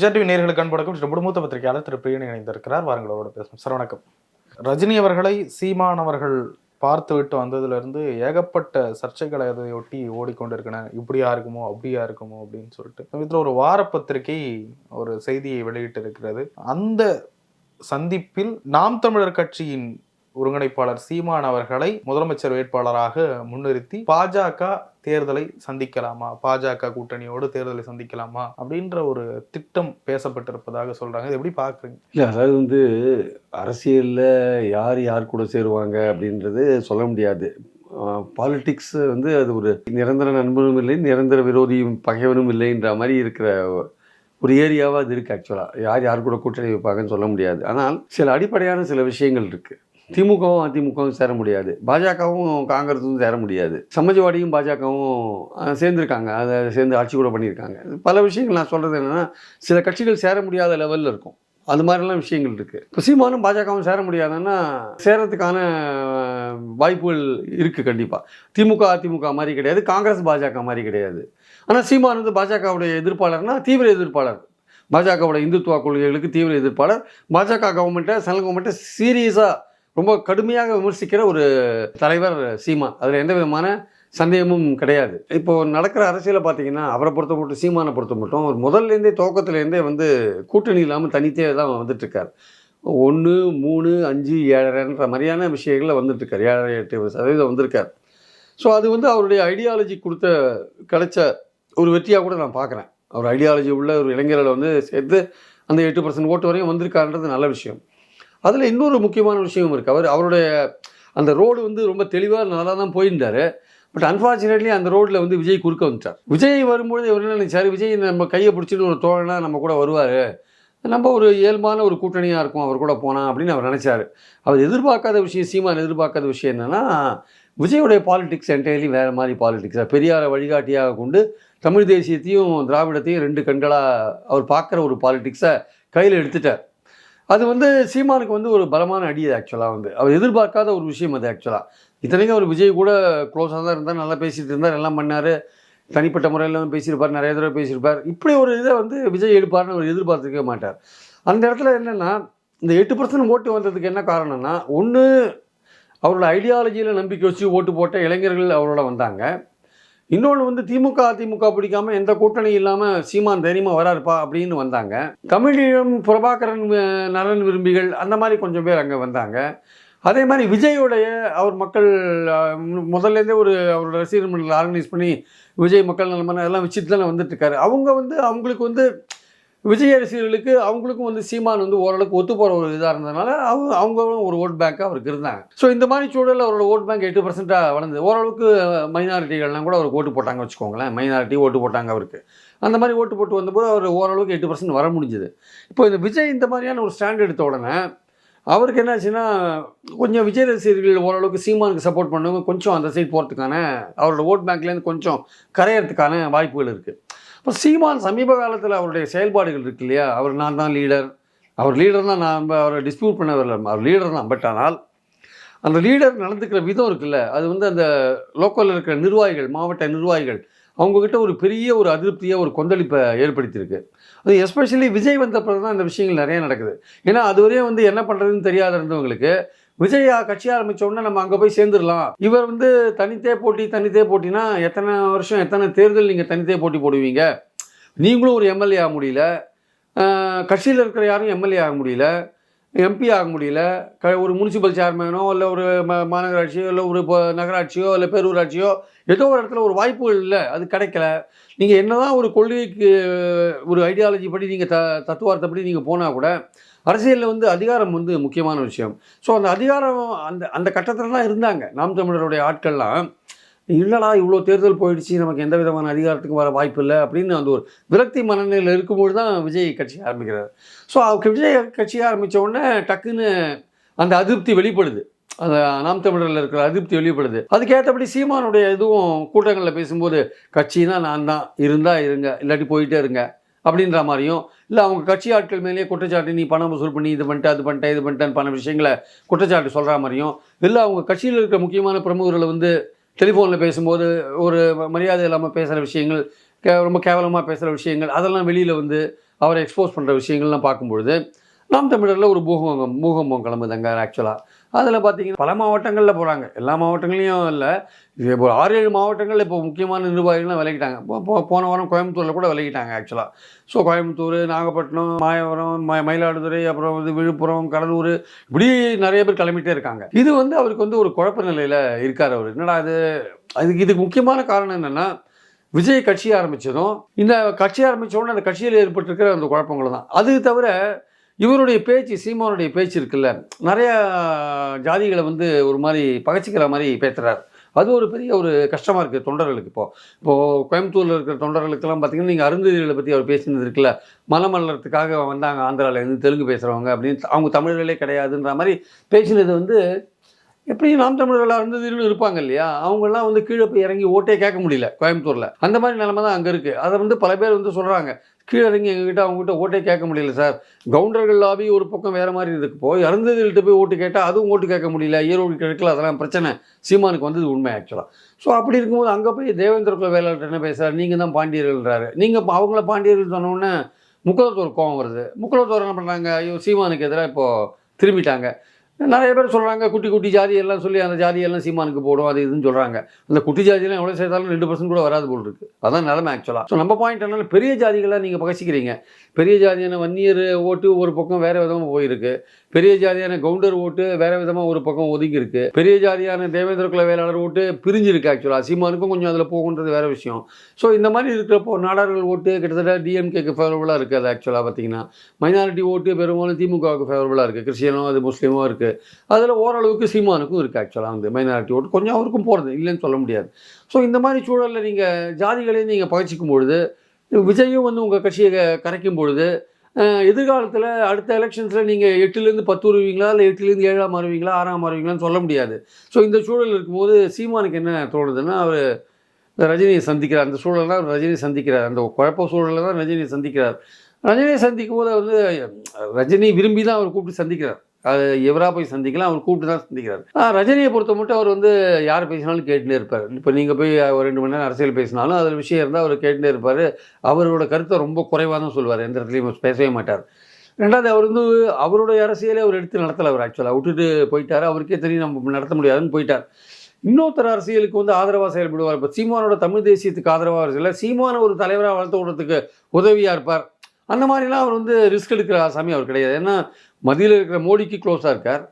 விஜய் நேர்களுக்கு அன்படக்கம் திரு மூத்த பத்திரிகையாளர் திரு பிரியன் இணைந்திருக்கிறார். வாருங்களோட பேசும் சார் வணக்கம். ரஜினி அவர்களை சீமான் அவர்கள் பார்த்து விட்டு வந்ததுலேருந்து ஏகப்பட்ட சர்ச்சைகளை அதை ஒட்டி இப்படியா இருக்குமோ அப்படியா இருக்குமோ அப்படின்னு சொல்லிட்டு. இதில் ஒரு வார பத்திரிகை ஒரு செய்தியை வெளியிட்டு இருக்கிறது அந்த சந்திப்பில் நாம் தமிழர் கட்சியின் ஒருங்கிணைப்பாளர் சீமான் அவர்களை முதலமைச்சர் வேட்பாளராக முன்னிறுத்தி பாஜக தேர்தலை சந்திக்கலாமா? பாஜக கூட்டணியோடு தேர்தலை சந்திக்கலாமா? அப்படின்ற ஒரு திட்டம் பேசப்பட்டிருப்பதாக சொல்றாங்க. இது எப்படி பாக்குறீங்க இல்லை அதாவது வந்து அரசியலில் யார் யார் கூட சேருவாங்க அப்படின்றது சொல்ல முடியாது. பாலிட்டிக்ஸ் வந்து அது ஒரு நிரந்தர நண்பனும் இல்லை நிரந்தர விரோதியும் பகைவனும் இல்லைன்ற மாதிரி இருக்கிற ஒரு ஏரியாவாக அது இருக்குது ஆக்சுவலாக யார் யார் கூட கூட்டணி வைப்பாங்கன்னு சொல்ல முடியாது. ஆனால் சில அடிப்படையான சில விஷயங்கள் இருக்குது திமுகவும் அதிமுகவும் சேர முடியாது. பாஜகவும் காங்கிரஸும் சேர முடியாது. சமாஜ்வாடியும் பாஜகவும் சேர்ந்துருக்காங்க. அதை சேர்ந்து ஆட்சி கூட பண்ணியிருக்காங்க. பல விஷயங்கள் நான் சொல்கிறது என்னென்னா சில கட்சிகள் சேர முடியாத லெவலில் இருக்கும். அது மாதிரிலாம் விஷயங்கள் இருக்குது இப்போ சீமானும் பாஜகவும் சேர முடியாதுன்னா சேரத்துக்கான வாய்ப்புகள் இருக்குது கண்டிப்பாக திமுக அதிமுக மாதிரி கிடையாது. காங்கிரஸ் பாஜக மாதிரி கிடையாது. ஆனால் சீமான் வந்து பாஜகவுடைய எதிர்ப்பாளர்னா தீவிர எதிர்ப்பாளர். பாஜகவோட இந்துத்துவ கொள்கைகளுக்கு தீவிர எதிர்ப்பாளர். பாஜக கவர்மெண்ட்டை சென்ட்ரல் கவர்மெண்ட்டை சீரியஸாக ரொம்ப கடுமையாக விமர்சிக்கிற ஒரு தலைவர் சீமா. அதில் எந்த விதமான சந்தேகமும் கிடையாது. இப்போ நடக்கிற அரசியலை பார்த்தீங்கன்னா அவரை பொறுத்த மட்டும் சீமானை பொறுத்த மட்டும் அவர் முதல்லேருந்தே துவக்கத்துலேருந்தே வந்து கூட்டணி இல்லாமல் தனித்தே தான் வந்துட்டு இருக்கார் ஒன்று மூணு அஞ்சு ஏழரைன்ற மாதிரியான விஷயங்களில் வந்துட்டு இருக்கார் ஏழரை எட்டு சதவீதம் வந்திருக்கார். ஸோ அது வந்து அவருடைய ஐடியாலஜி கொடுத்த கிடைச்ச ஒரு வெற்றியாக கூட நான் பார்க்குறேன். அவர் ஐடியாலஜி உள்ள ஒரு இளைஞர்களை வந்து சேர்த்து அந்த எட்டு பர்சன்ட் ஓட்டு வரையும் வந்திருக்காருன்றது நல்ல விஷயம். அதில் இன்னொரு முக்கியமான விஷயம் இருக்குது அவர் அவருடைய அந்த ரோடு வந்து ரொம்ப தெளிவாக நல்லா தான் போயிருந்தார். பட் அன்ஃபார்ச்சுனேட்லி அந்த ரோட்டில் வந்து விஜய் குறுக்க வந்துட்டார். விஜய் வரும்பொழுது இவர் என்ன நினைச்சாரு? விஜய் நம்ம கையை பிடிச்சிட்டு ஒரு தோழனா நம்ம கூட வருவார். நம்ம ஒரு இயல்பான ஒரு கூட்டணியாக இருக்கும் அவர் கூட போனால் அப்படின்னு அவர் நினச்சார். அவர் எதிர்பார்க்காத விஷயம் சீமான் எதிர்பார்க்காத விஷயம் என்னென்னா விஜயோடைய பாலிடிக்ஸ் என்டையர்லி வேறு மாதிரி பாலிடிக்ஸாக பெரியாரை வழிகாட்டியாக கொண்டு தமிழ் தேசியத்தையும் திராவிடத்தையும் ரெண்டு கண்களாக அவர் பார்க்குற ஒரு பாலிடிக்ஸை கையில் எடுத்துட்டார். அது வந்து சீமானுக்கு வந்து ஒரு பலமான அடி ஆக்சுவலாக வந்து. அவர் எதிர்பார்க்காத ஒரு விஷயம் அது ஆக்சுவலாக இத்தனைக்கும் அவர் விஜய் கூட க்ளோஸாக தான் இருந்தார் நல்லா பேசிகிட்டு இருந்தார் எல்லாம் பண்ணார். தனிப்பட்ட முறையில் வந்து பேசியிருப்பார் நிறைய தடவை பேசியிருப்பார். இப்படி ஒரு இதை வந்து விஜய் எடுப்பார்னு அவர் எதிர்பார்த்துக்கவே மாட்டார். அந்த இடத்துல என்னென்னா இந்த எட்டு பர்சன்ட் ஓட்டு வந்ததுக்கு என்ன காரணம்னா ஒன்று அவரோட ஐடியாலஜியில் நம்பிக்கை வச்சு ஓட்டு போட்ட இளைஞர்கள் அவரோட வந்தாங்க. இன்னொன்று வந்து திமுக அதிமுக பிடிக்காம எந்த கூட்டணி இல்லாமல் சீமான் தைரியமாக வராருப்பா அப்படின்னு வந்தாங்க. தமிழீழம் பிரபாகரன் நலன் விரும்பிகள் அந்த மாதிரி கொஞ்சம் பேர் அங்கே வந்தாங்க. அதே மாதிரி விஜயோடைய அவர் மக்கள் முதல்லேருந்தே ஒரு அவரோட ரசிகர் மண்டலம் ஆர்கனைஸ் பண்ணி விஜய் மக்கள் நலமான அதெல்லாம் வச்சுட்டு தானே வந்துட்டு இருக்காரு. அவங்க வந்து அவங்களுக்கு வந்து விஜய் ரசிகர்களுக்கு அவங்களுக்கும் வந்து சீமான் வந்து ஓரளவுக்கு ஒத்து போகிற ஒரு இதாக இருந்ததுனால அவங்க அவங்களும் ஒரு ஓட் பேங்க்காக அவருக்கு இருந்தாங்க. ஸோ இந்த மாதிரி சூழலில் அவரோட ஓட் பேங்க் எட்டு பர்சென்ட்டாக வளர்ந்து ஓரளவுக்கு மைனாரிட்டிகள்லாம் கூட அவருக்கு ஓட்டு போட்டாங்க வச்சுக்கோங்களேன். மைனாரிட்டி ஓட்டு போட்டாங்க அவருக்கு. அந்த மாதிரி ஓட்டு போட்டு வந்தபோது அவர் ஓரளவுக்கு எட்டு பர்சன்ட் வர முடிஞ்சுது. இப்போ இந்த விஜய் இந்த மாதிரியான ஒரு ஸ்டாண்ட் எடுத்த உடனே அவருக்கு என்னாச்சுன்னா கொஞ்சம் விஜய் ரசிகர்கள் ஓரளவுக்கு சீமானுக்கு சப்போர்ட் பண்ணவங்க கொஞ்சம் அந்த சைட் போகிறதுக்கான அவரோட ஓட் பேங்க்லேருந்து கொஞ்சம் கரையறதுக்கான வாய்ப்புகள் இருக்குது இப்போ சீமான் சமீப காலத்தில் அவருடைய செயல்பாடுகள் இருக்கு இல்லையா? அவர் நான் தான் லீடர் அவர் லீடர் தான் நான் அவரை டிஸ்பியூட் பண்ண வரல அவர் லீடர் தான். பட் ஆனால் அந்த லீடர் நடந்துக்கிற விதம் இருக்குல்ல? அது வந்து அந்த லோக்கலில் இருக்கிற நிர்வாகிகள் மாவட்ட நிர்வாகிகள் அவங்கக்கிட்ட ஒரு பெரிய ஒரு அதிருப்தியை ஒரு கொந்தளிப்பை ஏற்படுத்தியிருக்கு. அது எஸ்பெஷலி விஜய் வந்த பிறகு தான் இந்த விஷயங்கள் நிறைய நடக்குது. ஏன்னா அதுவரையும் வந்து என்ன பண்ணுறதுன்னு தெரியாத இருந்தவங்களுக்கு விஜய் கட்சி ஆரம்பித்த உடனே நம்ம அங்கே போய் சேர்ந்துடலாம். இவர் வந்து தனித்தே போட்டி தனித்தே போட்டினா எத்தனை வருஷம் எத்தனை தேர்தல் நீங்கள் தனித்தே போட்டி போடுவீங்க? நீங்களும் ஒரு எம்எல்ஏ ஆக முடியல. கட்சியில் இருக்கிற யாரும் எம்எல்ஏ ஆக முடியல. எம்பி ஆக முடியல. க ஒரு முனிசிபல் சேர்மேனோ இல்லை ஒரு ம மாநகராட்சியோ இல்லை ஒரு இப்போ நகராட்சியோ இல்லை பேரூராட்சியோ ஏதோ ஒரு இடத்துல ஒரு வாய்ப்புகள் இல்லை. அது கிடைக்கல. நீங்கள் என்ன தான் ஒரு கொள்கைக்கு ஒரு ஐடியாலஜி படி நீங்கள் த தத்துவார்த்தப்படி நீங்கள் போனால் கூட அரசியலில் வந்து அதிகாரம் வந்து முக்கியமான விஷயம். ஸோ அந்த அதிகாரம் அந்த அந்த கட்டத்தில்லாம் இருந்தாங்க. நாம் தமிழருடைய ஆட்கள்லாம் இல்லைடா இவ்வளோ தேர்தல் போயிடுச்சு நமக்கு எந்த விதமான அதிகாரத்துக்கும் வர வாய்ப்பு இல்லை அப்படின்னு அந்த ஒரு விரக்தி மனநிலையில் இருக்கும்போது தான் விஜய் கட்சி ஆரம்பிக்கிறார். ஸோ அவருக்கு விஜய் கட்சி ஆரம்பித்த உடனே டக்குன்னு அந்த அதிருப்தி வெளிப்படுது. அந்த நாம் தமிழரில் இருக்கிற அதிருப்தி வெளிப்படுது. அதுக்கேற்றபடி சீமானுடைய இதுவும் கூட்டங்களில் பேசும்போது கட்சினா நான் தான் இருந்தால் இருங்க இல்லாட்டி போயிட்டே இருங்க அப்படின்ற மாதிரியும் இல்லை அவங்க கட்சி ஆட்கள் மேலேயே குற்றச்சாட்டு நீ பணம் வசூல் பண்ணி இது பண்ணிட்டு அது பண்ணிட்டேன் இது பண்ணிட்டேன்னு பல விஷயங்களை குற்றச்சாட்டு சொல்கிற மாதிரியும் இல்லை அவங்க கட்சியில் இருக்கிற முக்கியமான பிரமுகர்களை வந்து டெலிஃபோனில் பேசும்போது ஒரு மரியாதை இல்லாமல் பேசுகிற விஷயங்கள் கே ரொம்ப கேவலமாக பேசுகிற விஷயங்கள் அதெல்லாம் வெளியில் வந்து அவரை எக்ஸ்போஸ் பண்ணுற விஷயங்கள்லாம் பார்க்கும்பொழுது நாம் தமிழரில் ஒரு பூகம்பம் பூகம்பம் கிளம்புதாங்க ஆக்சுவலாக அதில் பார்த்தீங்கன்னா பல மாவட்டங்களில் போகிறாங்க எல்லா மாவட்டங்களையும் இல்லை. இது இப்போ ஆறு ஏழு மாவட்டங்களில் இப்போ முக்கியமான நிர்வாகிகள்லாம் விலகிட்டாங்க. போ- போன வாரம் கோயம்புத்தூரில் கூட விலகிட்டாங்க ஆக்சுவலாக ஸோ கோயம்புத்தூர் நாகப்பட்டினம் மாயவரம் ம மயிலாடுதுறை அப்புறம் வந்து விழுப்புரம் கடலூர் இப்படி நிறைய பேர் கிளம்பிட்டே இருக்காங்க. இது வந்து அவருக்கு வந்து ஒரு குழப்ப நிலையில் இருக்கார் அவர். என்னடா அது அதுக்கு இதுக்கு முக்கியமான காரணம் என்னென்னா விஜய் கட்சி ஆரம்பித்ததும் இந்த கட்சி ஆரம்பித்தோடனே அந்த கட்சியில் ஏற்பட்டிருக்கிற அந்த குழப்பங்கள் தான். அது தவிர இவருடைய பேச்சு சீமானுடைய பேச்சு இருக்குல்ல. நிறையா ஜாதிகளை வந்து ஒரு மாதிரி பகச்சிக்கிற மாதிரி பேசுகிறார் அது ஒரு பெரிய ஒரு கஷ்டமாக இருக்குது தொண்டர்களுக்கு இப்போது இப்போது கோயம்புத்தூரில் இருக்கிற தொண்டர்களுக்கெல்லாம் பார்த்தீங்கன்னா நீங்கள் அருந்ததிகளை பற்றி அவர் பேசினது இருக்குல்ல. மலமல்லத்துக்காக வந்தாங்க ஆந்திராவிலேருந்து தெலுங்கு பேசுகிறவங்க அப்படின்னு. அவங்க தமிழர்களே கிடையாதுன்ற மாதிரி பேசினது வந்து எப்படி நாம் தமிழர்களாக இருந்ததுன்னு இருப்பாங்க இல்லையா? அவங்கெல்லாம் வந்து கீழே போய் இறங்கி ஓட்டே கேட்க முடியல கோயம்புத்தூரில். அந்த மாதிரி நிலமை தான் அங்கே இருக்குது அதை வந்து பல பேர் வந்து சொல்கிறாங்க கீழே இறங்கி எங்ககிட்ட அவங்ககிட்ட ஓட்டே கேட்க முடியல சார். கவுண்டர்கள் லாபி ஒரு பக்கம் வேறு மாதிரி இருக்கு. போய் இறந்ததுகிட்ட போய் ஓட்டு கேட்டால் அதுவும் ஓட்டு கேட்க முடியல. ஈரோடு கிடைக்கல அதெல்லாம் பிரச்சனை. சீமானுக்கு வந்தது உண்மை ஆக்சுவலாக ஸோ அப்படி இருக்கும்போது அங்கே போய் தேவேந்திர குல வேளாளர் என்ன பேசுகிறார் நீங்கள் தான் பாண்டியர்கள்ன்றாரு. நீங்கள் அவங்கள பாண்டியர்கள் சொன்னோன்னே உடனே முக்குலத்தோர் கோவம் வருது. முக்குலத்தோர் என்ன பண்ணுறாங்க ஐயோ சீமானுக்கு எதிராக இப்போது திரும்பிட்டாங்க. நிறைய பேர் சொல்கிறாங்க குட்டி குட்டி ஜாதி எல்லாம் சொல்லி அந்த ஜாதி எல்லாம் சீமானுக்கு போடும் அது இதுன்னு சொல்கிறாங்க அந்த குட்டி ஜாதியெல்லாம் எவ்வளோ சேர்த்தாலும் ரெண்டு பர்சன்ட் கூட வராது போல் இருக்கு. அதான் நிலமை ஆக்சுவலாக ஸோ நம்ம பாயிண்ட் என்ன பெரிய ஜாதிகளாக நீங்கள் பகச்சிக்கிறீங்க. பெரிய ஜாதியான வன்னியர் ஓட்டு ஒரு பக்கம் வேறு விதமாக போயிருக்கு. பெரிய ஜாதியான கவுண்டர் ஓட்டு வேற விதமாக ஒரு பக்கம் ஒதுங்கி இருக்கு பெரிய ஜாதியான தேவேந்திர குல வேளாளர் ஓட்டு பிரிஞ்சிருக்கு ஆக்சுவலாக சீமானுக்கும் கொஞ்சம் அதில் போகுன்றது வேற விஷயம். ஸோ இந்த மாதிரி இருக்கிறப்போ நாடார்கள் ஓட்டு கிட்டத்தட்ட டிஎம்கேக்கு ஃபேவரபுளாக இருக்குது அது ஆக்சுவலாக பார்த்தீங்கன்னா மைனாரிட்டி ஓட்டு பெரும்பாலும் திமுகவுக்கு ஃபேவரபுளாக இருக்குது கிறிஸ்டியனோ அது முஸ்லீமோ இருக்குது அதில் ஓரளவுக்கு சீமானுக்கும் இருக்குது ஆக்சுவலாக வந்து மைனாரிட்டி ஓட்டு கொஞ்சம் அவருக்கும் போகிறது இல்லைன்னு சொல்ல முடியாது. ஸோ இந்த மாதிரி சூழலில் நீங்கள் ஜாதிகளையும் நீங்கள் பகச்சிக்கும் பொழுது விஜயும் வந்து உங்கள் கட்சியை கரைக்கும் பொழுது எதிர்காலத்தில் அடுத்த எலெக்ஷன்ஸில் நீங்கள் எட்டுலேருந்து பத்து வருவீங்களா இல்லை எட்டுலேருந்து ஏழாம் வருவீங்களா ஆறாம் வருவீங்களான்னு சொல்ல முடியாது. ஸோ இந்த சூழல் இருக்கும்போது சீமானுக்கு என்ன தோணுதுன்னா அவர் ரஜினியை சந்திக்கிறார். அந்த சூழலில் தான் ரஜினியை சந்திக்கிறார். அந்த குழப்ப சூழலில் தான் ரஜினியை சந்திக்கிறார். ரஜினியை சந்திக்கும் போது வந்து ரஜினி விரும்பி தான் அவர் கூப்பிட்டு சந்திக்கிறார். அது எவராக போய் சந்திக்கலாம் அவர் கூப்பிட்டு தான் சந்திக்கிறார். ஆஹ் ரஜினியை பொறுத்த மட்டும் அவர் வந்து யார் பேசினாலும் கேட்டுட்டே இருப்பார். இப்போ நீங்கள் போய் ஒரு ரெண்டு மணி நேரம் அரசியல் பேசினாலும் அதில் விஷயம் இருந்தால் அவர் கேட்டுட்டே இருப்பார். அவரோட கருத்தை ரொம்ப குறைவாக தான் சொல்லுவார். எந்த இடத்துலையும் பேசவே மாட்டார். ரெண்டாவது அவர் வந்து அவருடைய அரசியலே அவர் எடுத்து நடத்தலை அவர் ஆக்சுவலாக விட்டுட்டு போயிட்டார். அவருக்கே தெரியும் நம்ம நடத்த முடியாதுன்னு போயிட்டார். இன்னொருத்தர் அரசியலுக்கு வந்து ஆதரவாக செயல்படுவார். இப்போ சீமானோட தமிழ் தேசியத்துக்கு ஆதரவாக அரசியல் சீமான ஒரு தலைவராக வளர்த்து விடுறதுக்கு உதவியாக இருப்பார். அந்த மாதிரிலாம் அவர் வந்து ரிஸ்க் எடுக்கிற ஆசாமி அவர் கிடையாது. ஏன்னா மத்தியில் இருக்கிற மோடிக்கு க்ளோஸாக இருக்கார்.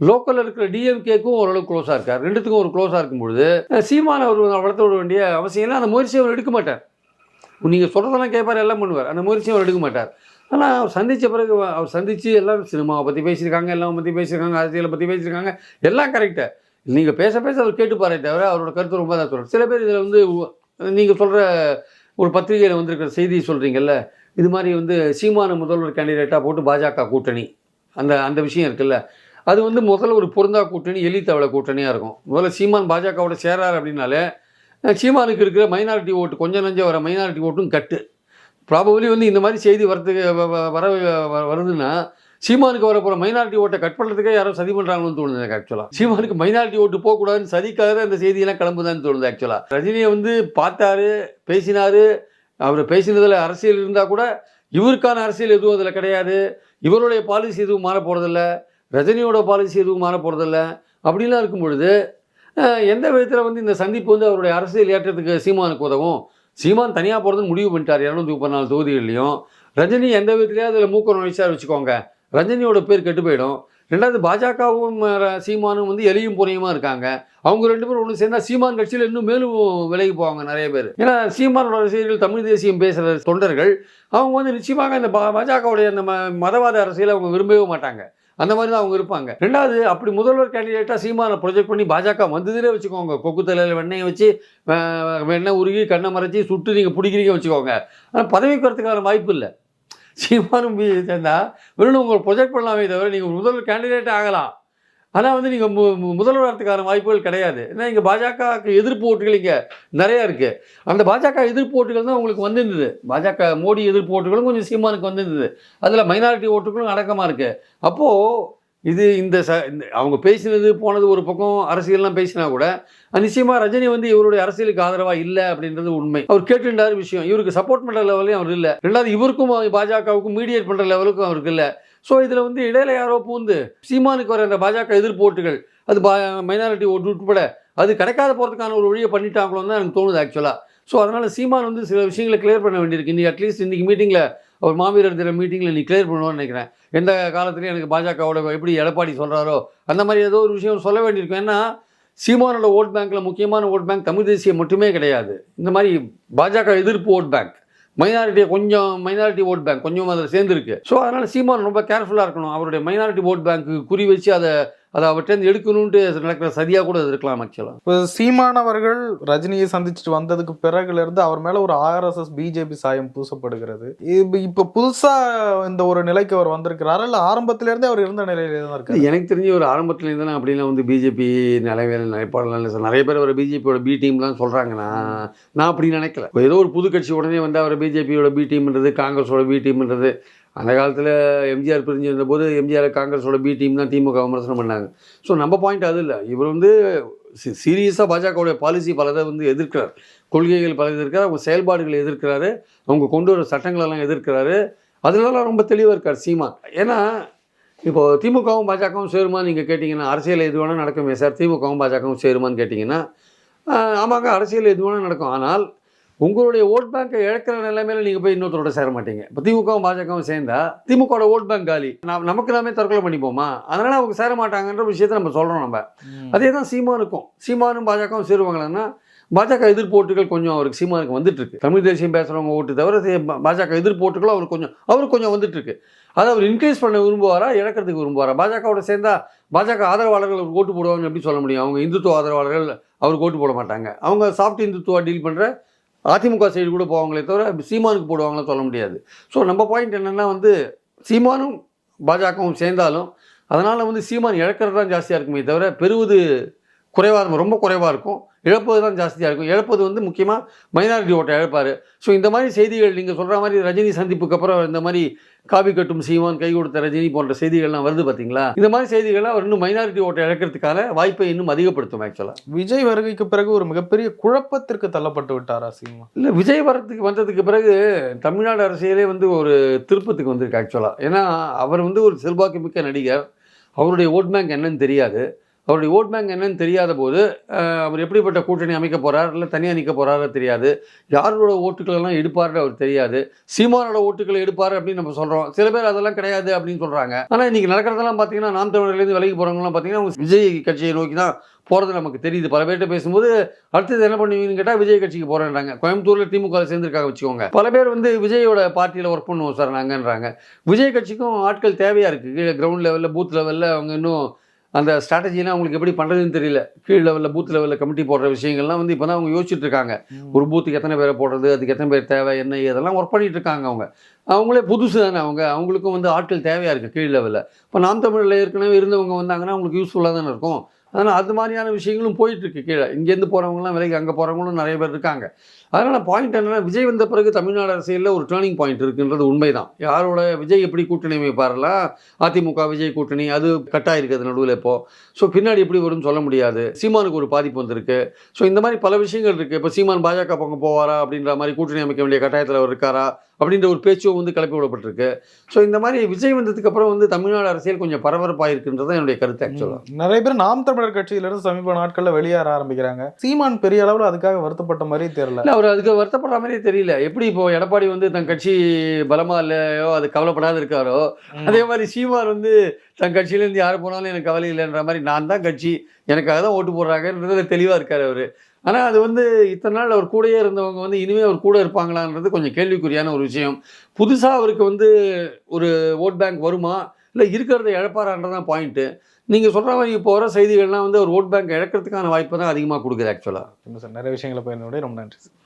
லோக்கலில் இருக்கிற டிஎம்கேக்கும் ஓரளவுக்கு க்ளோஸாக இருக்கார். ரெண்டுத்துக்கும் ஒரு க்ளோஸாக இருக்கும் சீமான சீமானை அவர் வளர்த்து விட வேண்டிய அவசியம் இல்லை. அந்த முயற்சியை அவர் எடுக்க மாட்டார். நீங்கள் சொல்கிறதெல்லாம் கேட்பார் எல்லாம் பண்ணுவார். அந்த முயற்சியை அவர் எடுக்க மாட்டார். ஆனால் அவர் சந்தித்த பிறகு அவர் சந்தித்து எல்லாம் சினிமாவை பற்றி பேசியிருக்காங்க எல்லாம் பற்றி பேசியிருக்காங்க அரசியலை பற்றி பேசியிருக்காங்க எல்லாம் கரெக்டாக நீங்கள் பேச பேச அவர் கேட்டுப்பாரே தவிர அவரோட கருத்து ரொம்ப தான் சொல்கிறார் சில பேர் இதில் வந்து நீங்கள் சொல்கிற ஒரு பத்திரிகையில் வந்திருக்கிற செய்தி சொல்கிறீங்கல்ல இது மாதிரி வந்து சீமான முதல்வர் கேண்டிடேட்டாக போட்டு பாஜக கூட்டணி. அந்த அந்த விஷயம் இருக்குல்ல. அது வந்து முதல்ல ஒரு பொருந்தா கூட்டணி எலி தவளை கூட்டணியாக இருக்கும். முதல்ல சீமான் பாஜகவோட சேரார் அப்படின்னாலே சீமானுக்கு இருக்கிற மைனாரிட்டி ஓட்டு கொஞ்சம் நஞ்சம் வர மைனாரிட்டி ஓட்டும் கட்டு. ப்ராபபிளி வந்து இந்த மாதிரி செய்தி வரதுக்கு வ- வ- வர வ- வருதுன்னா சீமானுக்கு வர போகிற மைனாரிட்டி ஓட்டை கட் பண்ணுறதுக்கே யாரும் சதி பண்ணுறாங்கன்னு தோணுது எனக்கு ஆக்சுவலாக சீமானுக்கு மைனாரிட்டி ஓட்டு போகக்கூடாதுன்னு சதிக்காக இந்த செய்தியெல்லாம் கிளம்புதான்னு தோணுது ஆக்சுவலாக ரஜினியை வந்து பார்த்தாரு பேசினார். அவர் பேசினதில் அரசியல் இருந்தால் கூட இவருக்கான அரசியல் எதுவும் அதில் கிடையாது. இவருடைய பாலிசி எதுவும் மாற போகிறதில்ல ரஜினியோட பாலிசி எதுவும் மாற போகிறதில்ல அப்படிலாம் இருக்கும் பொழுது எந்த விதத்தில் வந்து இந்த சந்திப்பு வந்து அவருடைய அரசியல் ஏற்றத்துக்கு சீமானுக்கு உதவும்? சீமான் தனியாக போகிறதுன்னு முடிவு பண்ணிட்டார் இரநூத்தி முப்பத்தி நாலு தொகுதிகள்லையும். ரஜினி எந்த விதத்துலையாவது அதில் மூக்க நுழைச்சார் வச்சுக்கோங்க. ரஜினியோட பேர் கெட்டு போயிடும். ரெண்டாவது பாஜகவும் சீமானும் வந்து எலியும் புனையுமா இருக்காங்க. அவங்க ரெண்டு பேரும் ஒன்று சேர்ந்தா சீமான் கட்சியில் இன்னும் மேலும் விலகி போவாங்க நிறைய பேர். ஏன்னா சீமானோட அரசியல் தமிழ் தேசியம் பேசுகிற தொண்டர்கள் அவங்க வந்து நிச்சயமாக இந்த பா- பாஜகவுடைய அந்த மதவாத அரசியலை அவங்க விரும்பவே மாட்டாங்க. அந்த மாதிரி தான் அவங்க இருப்பாங்க. ரெண்டாவது அப்படி முதல்வர் கேண்டிடேட்டாக சீமானை ப்ரொஜெக்ட் பண்ணி பாஜக வந்ததுலே வச்சுக்கோங்க. கொக்கு தலையில் வெண்ணெயை வச்சு வெண்ணெய் உருகி கண்ணை மறைச்சி சுட்டு நீங்கள் பிடிக்கிறீங்க வச்சுக்கோங்க. ஆனால் பதவி வரதுக்கான வாய்ப்பு இல்லை. சீமானும் பிஜேபி சேர்ந்தால் வெறும் உங்களை ப்ரொஜெக்ட் பண்ணலாமே தவிர நீங்கள் முதல்வர் கேண்டிடேட் ஆகலாம். ஆனால் வந்து நீங்கள் மு முதல்வர் வரதுக்கான வாய்ப்புகள் கிடையாது. ஏன்னா இங்கே பாஜகவுக்கு எதிர்ப்பு ஓட்டுகள் இங்கே நிறையா இருக்குது அந்த பாஜக எதிர்ப்பு ஓட்டுகள் தான் உங்களுக்கு வந்திருந்தது. பாஜக மோடி எதிர்ப்பு ஓட்டுகளும் கொஞ்சம் சீமானுக்கு வந்திருந்தது. அதில் மைனாரிட்டி ஓட்டுகளும் அடக்கமாக இருக்குது அப்போது இது இந்த ச இந்த அவங்க பேசினது போனது ஒரு பக்கம் அரசியல்லாம் பேசினா கூட நிச்சயமாக ரஜினி வந்து இவருடைய அரசியலுக்கு ஆதரவாக இல்லை அப்படின்றது உண்மை. அவர் கேட்டுண்டாரு விஷயம். இவருக்கு சப்போர்ட் பண்ணுற லெவலையும் அவர் இல்லை. ரெண்டாவது இவருக்கும் பாஜகவுக்கும் மீடியேட் பண்ணுற லெவலுக்கும் அவருக்கு இல்லை. ஸோ இதில் வந்து இடையில யாரோ பூந்து சீமானுக்கு வர அந்த பாஜக எதிர்ப்பு ஓட்டுகள் அது பா மைனாரிட்டி ஓட்டு உட்பட அது கிடைக்காத போகிறதுக்கான ஒரு வழியை பண்ணிட்டாங்களோன்னு தான் எனக்கு தோணுது ஆக்சுவலாக ஸோ அதனால் சீமான் வந்து சில விஷயங்களை கிளியர் பண்ண வேண்டியிருக்கு. இன்றைக்கி அட்லீஸ்ட் இன்றைக்கி மீட்டிங்கில் அவர் மாவீரர் தின மீட்டிங்கில் நீ கிளியர் பண்ணுவோன்னு நினைக்கிறேன். எந்த காலத்துலையும் எனக்கு பாஜகவோட எப்படி எடப்பாடி சொல்கிறாரோ அந்த மாதிரி ஏதோ ஒரு விஷயம் சொல்ல வேண்டியிருக்கும். ஏன்னா சீமானோட ஓட் பேங்க்கில் முக்கியமான ஓட் பேங்க் தமிழ் தேசியம் மட்டுமே கிடையாது. இந்த மாதிரி பாஜக எதிர்ப்பு ஓட் பேங்க் மைனாரிட்டியை கொஞ்சம் மைனாரிட்டி ஓட் பேங்க் கொஞ்சம் அதில் சேர்ந்துருக்கு. ஸோ அதனால் சீமான் ரொம்ப கேர்ஃபுல்லாக இருக்கணும். அவருடைய மைனாரிட்டி ஓட் பேங்க்கு குறி வச்சு அதை அதை அவர்கிட்ட எடுக்கணுன்ட்டு நடக்கிற சதியாக கூட இருக்கலாம் ஆக்சுவலாக இப்போ சீமான் அவர்கள் ரஜினியை சந்திச்சுட்டு வந்ததுக்கு பிறகுல இருந்து அவர் மேல ஒரு ஆர்எஸ்எஸ் பிஜேபி சாயம் பூசப்படுகிறது. இப்ப இப்ப புதுசா இந்த ஒரு நிலைக்கு அவர் வந்திருக்கிறாரா? இல்ல ஆரம்பத்தில இருந்தே அவர் இருந்த நிலையில தான் இருக்காரு? எனக்கு தெரிஞ்ச ஒரு ஆரம்பத்துல இருந்தாலும் அப்படிலாம் வந்து பிஜேபி நிலைவேல நிலைப்பாடலாம் சார். நிறைய பேர் ஒரு பிஜேபியோட பி டீம்லாம் சொல்கிறாங்க நான் நான் அப்படி நினைக்கல. ஏதோ ஒரு புது கட்சி உடனே வந்து அவர் பிஜேபியோட பி டீம்ன்றது காங்கிரஸோட பி டீம்ன்றது அந்த காலத்தில் எம்ஜிஆர் பிரிஞ்சு இருந்தபோது எம்ஜிஆர் காங்கிரஸோட பி டீம் தான் திமுக விமர்சனம் பண்ணாங்க. ஸோ நம்ம பாயிண்ட் அது இல்லை. இவர் வந்து சீரியஸாக பாஜகவுடைய பாலிசி பலதை வந்து எதிர்க்கிறார். கொள்கைகள் பல எதிர்க்கிறார். அவங்க செயல்பாடுகளை எதிர்க்கிறாரு. அவங்க கொண்டு வர சட்டங்களெல்லாம் எதிர்க்கிறாரு. அதுலலாம் ரொம்ப தெளிவாக இருக்கார் சீமா. ஏன்னா இப்போ திமுகவும் பாஜகவும் சேருமா நீங்கள் கேட்டிங்கன்னா அரசியல் எது வேணால் நடக்குமே சார். திமுகவும் பாஜகவும் சேருமான்னு கேட்டிங்கன்னா ஆமாங்க அரசியல் எது வேணால் நடக்கும். ஆனால் உங்களுடைய ஓட் பேங்கை இழக்கிற நிலைமையில நீங்கள் போய் இன்னொருத்தரோட சேர மாட்டீங்க. இப்போ திமுகவும் பாஜகவும் சேர்ந்தா திமுகவோட ஓட் பேங்க் காலி. நாம் நமக்கு நாமே தற்கொலை பண்ணிப்போமா? அதனால் அவங்க சேர மாட்டாங்கன்ற விஷயத்தை நம்ம சொல்கிறோம் நம்ம. அதே தான் சீமானுக்கும். சீமானும் பாஜகவும் சேருவாங்களான்னா பாஜக எதிர்ப்பு ஓட்டுகள் கொஞ்சம் அவருக்கு சீமானுக்கு வந்துட்டு இருக்கு தமிழ் தேசியம் பேசுகிறவங்க ஓட்டு தவிர பாஜக எதிர்ப்பு ஓட்டுகளும் அவருக்கு கொஞ்சம் அவருக்கு கொஞ்சம் வந்துட்டு இருக்கு அதை அவர் இன்க்ரீஸ் பண்ண விரும்புவாரா? இழக்கிறதுக்கு விரும்புவாரா? பாஜகவோட சேர்ந்தா பாஜக ஆதரவாளர்கள் அவருக்கு ஓட்டு போடுவாங்க எப்படி சொல்ல முடியும்? அவங்க இந்துத்துவ ஆதரவாளர்கள் அவருக்கு ஓட்டு போட மாட்டாங்க. அவங்க சாஃப்ட் இந்துத்துவா டீல் பண்ணுற அதிமுக சைடு கூட போவாங்களே தவிர சீமானுக்கு போடுவாங்களே சொல்ல முடியாது. ஸோ நம்ம பாயிண்ட் என்னென்னா வந்து சீமானும் பாஜகவும் சேர்ந்தாலும் அதனால் வந்து சீமான் இழக்கிறது தான் ஜாஸ்தியாக இருக்குமே தவிர பெறுவது குறைவாக இருக்கும் ரொம்ப குறைவாக இருக்கும். இழப்பது தான் ஜாஸ்தியாக இருக்கும். இழப்பது வந்து முக்கியமாக மைனாரிட்டி ஓட்டை இழப்பார். ஸோ இந்த மாதிரி செய்திகள் நீங்கள் சொல்கிற மாதிரி ரஜினி சந்திப்புக்கு அப்புறம் இந்த மாதிரி காபி கட்டும் சீமான் கை கொடுத்த ரஜினி போன்ற செய்திகள்லாம் வருது பார்த்தீங்களா இந்த மாதிரி செய்திகள்லாம் அவர் இன்னும் மைனாரிட்டி ஓட்டை இழக்கிறதுக்கான வாய்ப்பை இன்னும் அதிகப்படுத்தும் ஆக்சுவலாக விஜய் வருகைக்கு பிறகு ஒரு மிகப்பெரிய குழப்பத்திற்கு தள்ளப்பட்டு விட்டாரா சீமான்? இல்லை விஜய் வரத்துக்கு வந்ததுக்கு பிறகு தமிழ்நாடு அரசியலே வந்து ஒரு திருப்பத்துக்கு வந்திருக்கு ஆக்சுவலாக ஏன்னா அவர் வந்து ஒரு செல்வாக்கு மிக்க நடிகர். அவருடைய ஓட் பேங்க் என்னன்னு தெரியாது. அவருடைய ஓட் பேங்க் என்னன்னு தெரியாத போது அவர் எப்படிப்பட்ட கூட்டணி அமைக்க போகிறார் இல்லை தனியாக நிற்க போறாரு தெரியாது. யாரோட ஓட்டுக்களெல்லாம் எடுப்பார்னு அவர் தெரியாது. சீமானோட ஓட்டுகளை எடுப்பார் அப்படின்னு நம்ம சொல்கிறோம் சில பேர் அதெல்லாம் கிடையாது அப்படின்னு சொல்கிறாங்க ஆனால் இன்றைக்கி நடக்கிறதெல்லாம் பார்த்தீங்கன்னா நாம் தமிழர்லேருந்து விலகி போகிறவங்களாம் பார்த்தீங்கன்னா அவங்க விஜய் கட்சியை நோக்கி தான் போகிறது நமக்கு தெரியுது. பல பேர்கிட்ட பேசும்போது அடுத்தது என்ன பண்ணுவீங்கன்னு கேட்டால் விஜய் கட்சிக்கு போகிறேன்றாங்க கோயம்புத்தூரில் திமுக சேர்ந்துருக்காங்க வச்சுக்கோங்க. பல பேர் வந்து விஜயோட பார்ட்டியில் ஒர்க் பண்ணுவோம் சார் நாங்கன்றாங்க. விஜய் கட்சிக்கும் ஆட்கள் தேவையாக இருக்குது கீழே கிரவுண்ட் லெவலில் பூத் லெவலில் அவங்க இன்னும் அந்த ஸ்ட்ராட்டஜிலாம் அவங்களுக்கு எப்படி பண்ணுறதுன்னு தெரியல. கீழ் லெவலில் பூத் லெவலில் கமிட்டி போடுற விஷயங்கள்லாம் வந்து இப்போ தான் அவங்க யோசிச்சுட்டு இருக்காங்க. ஒரு பூத்துக்கு எத்தனை பேரை போடுறது அதுக்கு எத்தனை பேர் தேவை என்ன இதெல்லாம் ஒர்க் பண்ணிட்டு இருக்காங்க அவங்க. அவங்களே புதுசு தானே அவங்க. அவங்களுக்கும் வந்து ஆட்கள் தேவையாக இருக்குது கீழ் லெவலில் இப்போ நாம் தமிழில் ஏற்கனவே இருந்தவங்க வந்தாங்கன்னா அவங்களுக்கு யூஸ்ஃபுல்லாக தானே இருக்கும். அதனால் அது மாதிரியான விஷயங்களும் போயிட்டுருக்கு கீழே. இங்கேருந்து போகிறவங்களாம் விலைக்கு அங்கே போகிறவங்களும் நிறைய பேர் இருக்காங்க. அதனால் பாயிண்ட் என்னன்னா விஜய் வந்த பிறகு தமிழ்நாடு அரசியலில் ஒரு டேர்னிங் பாயிண்ட் இருக்குன்றது உண்மைதான். யாரோட விஜய் எப்படி கூட்டணி அமைப்பாரெல்லாம் அதிமுக விஜய் கூட்டணி அது கட்டாயிருக்குது நடுவில் இப்போ. ஸோ பின்னாடி எப்படி வரும்னு சொல்ல முடியாது. சீமானுக்கு ஒரு பாதிப்பு வந்திருக்கு. ஸோ இந்த மாதிரி பல விஷயங்கள் இருக்குது இப்போ சீமான் பாஜக பக்கம் போவாரா? அப்படின்ற மாதிரி கூட்டணி அமைக்க வேண்டிய கட்டாயத்தில் அவர் இருக்காரா? அப்படின்ற ஒரு பேச்சும் வந்து கிளப்பி விடப்பட்டிருக்கு. ஸோ இந்த மாதிரி விஜய் வந்ததுக்கு அப்புறம் வந்து தமிழ்நாடு அரசியல் கொஞ்சம் பரபரப்பாக இருக்குன்றது தான் என்னுடைய கருத்து ஆக்சுவலாக நிறைய பேர் நாம் தமிழர் கட்சியில இருந்து சமீப நாட்கள்ல வெளியேற ஆரம்பிக்கிறாங்க. சீமான் பெரிய அளவுல அதுக்காக வருத்தப்பட்ட மாதிரி தெரியல. அவர் அதுக்கு வருத்தப்படுற மாதிரியே தெரியல. எப்படி இப்போ எடப்பாடி வந்து தன் கட்சி பலமா இல்லையோ அது கவலைப்படாத இருக்காரோ அதே மாதிரி சீமான் வந்து தன் கட்சியிலேருந்து யார் போனாலும் எனக்கு கவலை இல்லைன்ற மாதிரி நான் தான் கட்சி எனக்காக தான் ஓட்டு போடுறாங்கன்றதுல தெளிவாக இருக்கார் அவர். ஆனால் அது வந்து இத்தனை நாள் அவர் கூடயே இருந்தவங்க வந்து இனிமேல் அவர் கூட இருப்பாங்களான்றது கொஞ்சம் கேள்விக்குறியான ஒரு விஷயம். புதுசாக அவருக்கு வந்து ஒரு ஓட் பேங்க் வருமா? இல்லை இருக்கிறத இழப்பாரான்றதான் பாயிண்ட்டு நீங்கள் சொல்கிற மாதிரி இப்போ வர செய்திகள்லாம் வந்து ஒரு ஓட் பேங்க் இழக்கிறதுக்கான வாய்ப்பு தான் அதிகமாக கொடுக்குது ஆக்சுவலாக சார் நிறைய விஷயங்களை போயிருந்தோட ரொம்ப நன்றி தேங்க்ஸ்